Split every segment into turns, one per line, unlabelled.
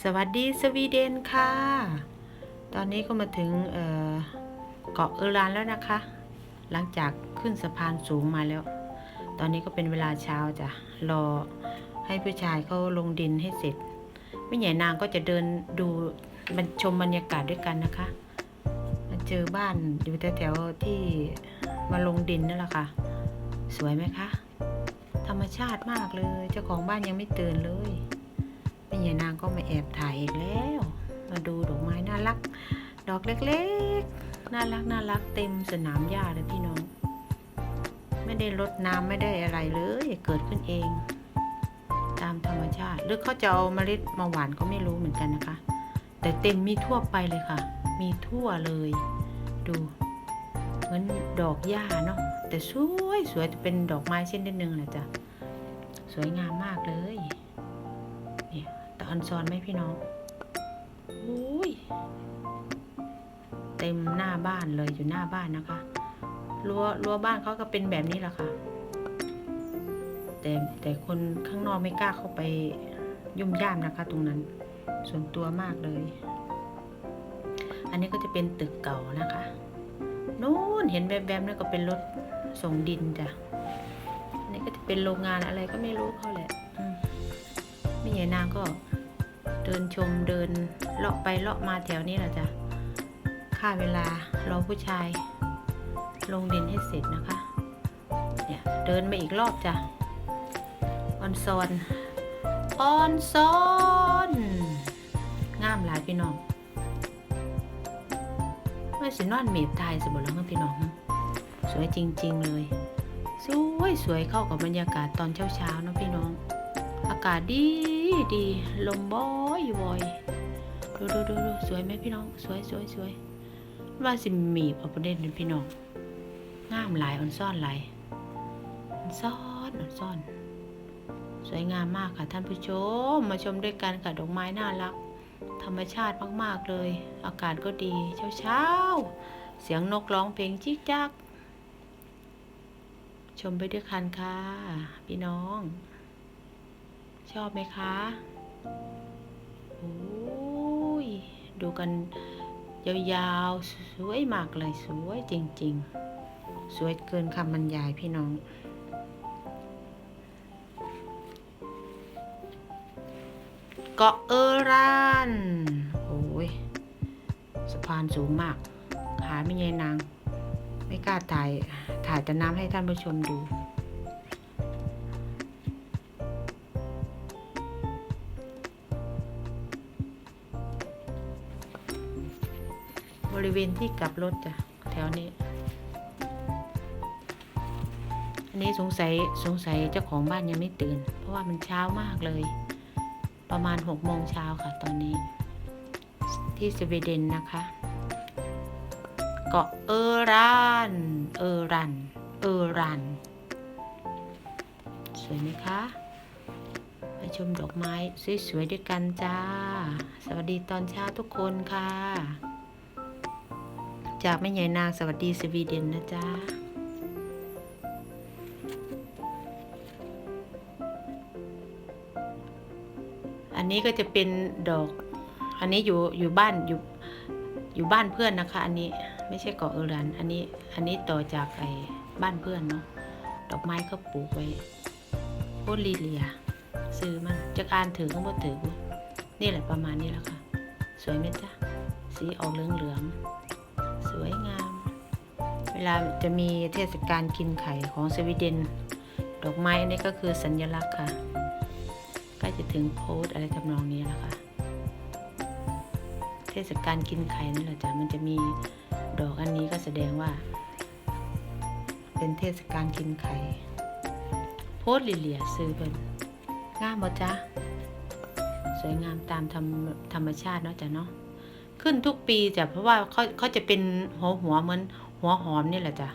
สวัสดีสวีเดนค่ะ ตอนนี้ก็มาถึงเเกาะเออร์ลานแล้วนะคะ หลังจากขึ้นสะพานสูงมาแล้ว ตอนนี้ก็เป็นเวลาเช้าจ้ะ รอให้ผู้ชายเขาลงดินให้เสร็จไม่ใหญ่นางก็จะเดินดูบรรชมบรรยากาศด้วยกันนะคะมาเจอบ้านอยู่แถวๆที่มาลงดินนั่นแหละค่ะ สวยไหมคะ ธรรมชาติมากเลย เจ้าของบ้านยังไม่ตื่นเลย ยายนางก็มาแอบถ่ายอีกแล้ว มาดูดอกไม้น่ารัก ดอกเล็กๆ น่ารักน่ารักเต็มสนามหญ้าเลยพี่น้อง ไม่ได้รดน้ำไม่ได้อะไรเลย เกิดขึ้นเอง ตามธรรมชาติ หรือเขาจะเอาเมล็ดมาหวานก็ไม่รู้เหมือนกันนะคะ แต่เต็มมีทั่วไปเลยค่ะ มีทั่วเลย ดูเหมือนดอกหญ้าเนาะแต่สวยสวยจะเป็นดอกไม้เช่นนิดนึงแหละจ้ะสวยงามมากเลย ออนซอนไหมพี่น้องอุ้ยเต็มหน้าบ้านเลยอยู่หน้าบ้านนะคะรั้วรั้วบ้านเขาก็เป็นแบบนี้แหละค่ะ แต่แต่คนข้างนอกไม่กล้าเข้าไปยุ่มย่ามนะคะ ตรงนั้น ส่วนตัวมากเลย อันนี้ก็จะเป็นตึกเก่านะคะนู้นเห็นแบบแบบนั่นก็เป็นรถส่งดินจ้ะอันนี้ก็จะเป็นโรงงานอะไรก็ไม่รู้เขาแหละอืมแม่ใหญ่นางก็ เดินชมเดินเลาะไปเลาะมาแถวนี้แหละจ้ะค่าเวลารอผู้ชาย ลงดินให้เสร็จนะคะ เนี่ยเดินมาอีกรอบจ้ะออนซอนออนซอนงามหลายพี่น้องว่าสินอนเมีบตายสมบูรณ์แล้วพี่น้องสวยจริง ๆ เลย สวยสวยเข้ากับบรรยากาศตอนเช้าๆนะพี่น้อง อากาศดี ดีลมบอยบ่อยดูดูดูดูสวยไหมพี่น้อง สวยสวยสวยว่าสิมีบเอาประเด็นเป็นพี่น้องงามหลายอ่อนซ่อนหลายอ่อนซ่อนอ่อนซ่อน สวยงามมากค่ะท่านผู้ชม มาชมด้วยกันค่ะดอกไม้น่ารัก ธรรมชาติมากๆเลย อากาศก็ดีเช้าเช้าๆเสียงนกร้องเพลงจิกจัก ชมไปด้วยกันค่ะ พี่น้อง ชอบไหมคะโอ้ยดูกันยาวๆ สวยมากเลยสวยจริง ๆ สวยเกินคำบรรยายพี่น้อง เกาะเออรานโอ้ยสะพานสูงมากขาไม่ยายนาง ไม่กล้าถ่าย ถ่ายแต่น้ำให้ท่านผู้ชมดู บริเวณที่กลับรถจ้ะแถวนี้ อันนี้สงสัยสงสัยเจ้าของบ้านยังไม่ตื่น เพราะว่ามันเช้ามากเลย ประมาณหกโมงเช้าค่ะตอนนี้ ที่สวีเดนนะคะ เกาะเออรานเออรันเออรันสวยไหมคะมาชมดอกไม้สวยๆด้วยกันจ้า สวัสดีตอนเช้าทุกคนค่ะ จากแม่ใหญ่นางสวัสดีสวีเดนนะจ๊ะอันนี้ก็จะเป็นดอก อันนี้อยู่อยู่บ้านอยู่อยู่บ้านเพื่อนนะคะ อันนี้ไม่ใช่เกาะเอรันอันนี้อันนี้ต่อจากไอ้บ้านเพื่อนเนาะดอกไม้เขาปลูกไว้โพลีเลีย ซื้อมันจะอ่านถือก็บ่ถือนี่แหละประมาณนี้แหละค่ะ สวยไหมจ๊ะสีออกเหลืองๆสวยง เวลาจะมีเทศกาลกินไข่ของสวีเดน ดอกไม้อันนี้ก็คือสัญลักษณ์ค่ะใกล้จะถึงโพสอะไรทำนองนี้แล้วค่ะ เทศกาลกินไข่นั่นแหละจ้ะมันจะมีดอกอันนี้ก็แสดงว่า เป็นเทศกาลกินไข่โพสลิเลียซื้อเพิ่นงามบ่จ๊ะสวยงามตามธรรมธรรมชาติเนาะจ้ะเนาะขึ้นทุกปีจ้ะเพราะว่าเขาเขาจะเป็นหัวหัวเหมือน หัวหอมนี่แหละจ้ะ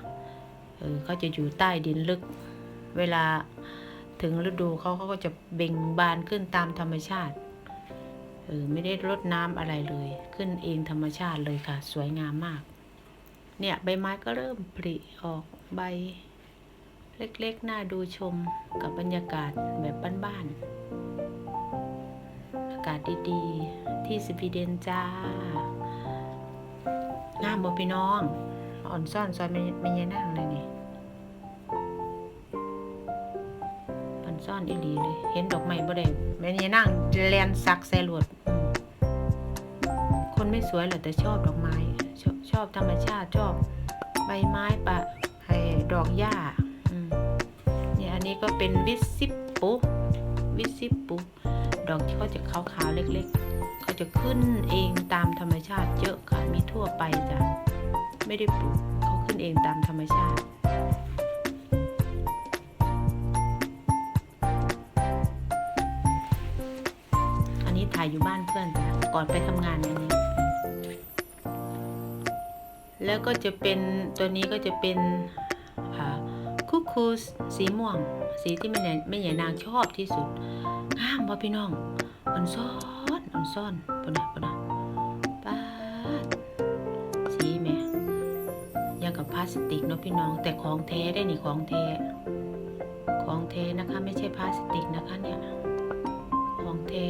เออเขาจะอยู่ใต้ดินลึก เวลาถึงฤดูเขาเขาก็จะเบ่งบานขึ้นตามธรรมชาติเออไม่ได้รดน้ำอะไรเลย ขึ้นเองธรรมชาติเลยค่ะ สวยงามมาก เนี่ยใบไม้ก็เริ่มผลิออกใบ เล็กๆ น่าดูชมกับบรรยากาศแบบบ้านๆ อากากาศดีๆ ที่สวีเดนจ้า งามบ่พี่น้อง อ่อนซ่อนซอยไม่ไม่ยนั่งเลยนี่อ่อนซ่อนอีหลีเลย เห็นดอกไม้บ่ได้แม่ยนั่งแลนซักใส่รวดคนไม่สวยหรอกแต่ชอบดอกไม้ ชอบชอบธรรมชาติชอบใบไม้ปะให้ดอกหญ้าอืมเนี่ยอันนี้ก็เป็นวิสิปปุวิสิปปุดอกที่เขาจะขาวๆเล็กๆเขาจะขึ้นเองตามธรรมชาติเยอะค่ะมีทั่วไปจ้ะ ไม่ได้ปลูกเขาขึ้นเองตามธรรมชาติอันนี้ถ่ายอยู่บ้านเพื่อนจ้ะก่อนไปทำงานอันนี้ แล้วก็จะเป็นตัวนี้ก็จะเป็นคุกคูสีม่วง สีที่แม่ใหญ่แม่ใหญ่นางชอบที่สุดงามบ่พี่น้องอ่อนซ่อนอ่อนซ่อนปุ่นนะปุ่นนะ สติกเนาะพี่น้อง แต่ของแท้ได้นี่ของแท้ของแท้นะคะ ไม่ใช่พลาสติกนะคะเนี่ยของแท้